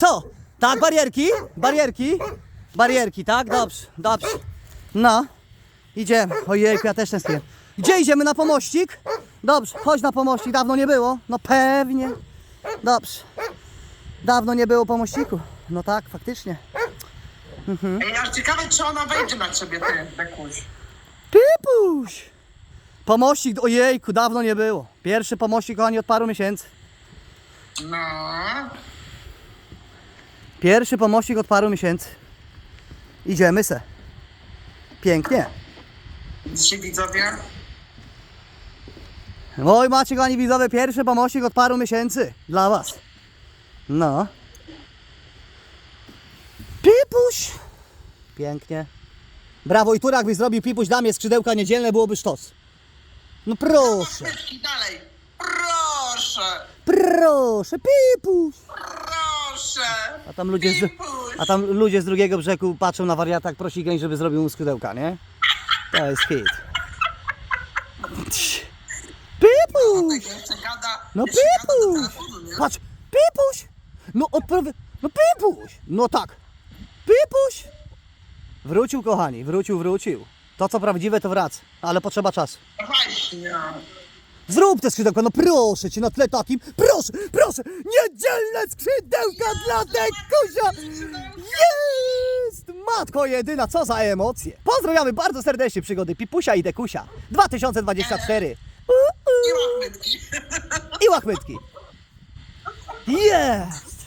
Co? Tak, barierki? Barierki? Barierki, tak? Dobrze, dobrze. No, idziemy. Ojejku, ja też tęsknię. Gdzie idziemy? Na pomościk? Dobrze, chodź na pomościk. Dawno nie było? No pewnie. Dobrze. Dawno nie było pomościku. No tak, faktycznie. Ej, aż ciekawe, czy ona wejdzie na ciebie, ty, Bekuś. Pipuś! Pomościk, ojejku, dawno nie było. Pierwszy pomościk, kochani, od paru miesięcy. No. Pierwszy pomościk od paru miesięcy. Idziemy se. Pięknie. Dzisiaj widzowie. Oj, macie kochani widzowie, pierwszy pomościk od paru miesięcy. Dla was. No. Pipuś! Pięknie. Brawo i tu jakbyś zrobił Pipuś dla mnie skrzydełka niedzielne, byłoby sztos. No proszę, dalej. Proszę. proszę, Pipuś! A tam ludzie z, a tam ludzie z drugiego brzegu patrzą na wariata, prosi gęś, żeby zrobił mu nie? To jest hit. Pipuś! Tak. No gada do Pipuś! Patrz, Pipuś! No odpowie... No Pipuś! No tak. Pipuś! Wrócił, kochani, wrócił, wrócił. To, co prawdziwe, to wraca, ale potrzeba czasu. No Właśnie. Zrób te skrzydełka, no proszę cię, na tle takim, proszę, proszę, niedzielne skrzydełka dla Dekusia! Jest! Matko jedyna, co za emocje! Pozdrawiamy bardzo serdecznie przygody Pipusia i Dekusia 2024 I łachmytki. i łachmytki. Jest!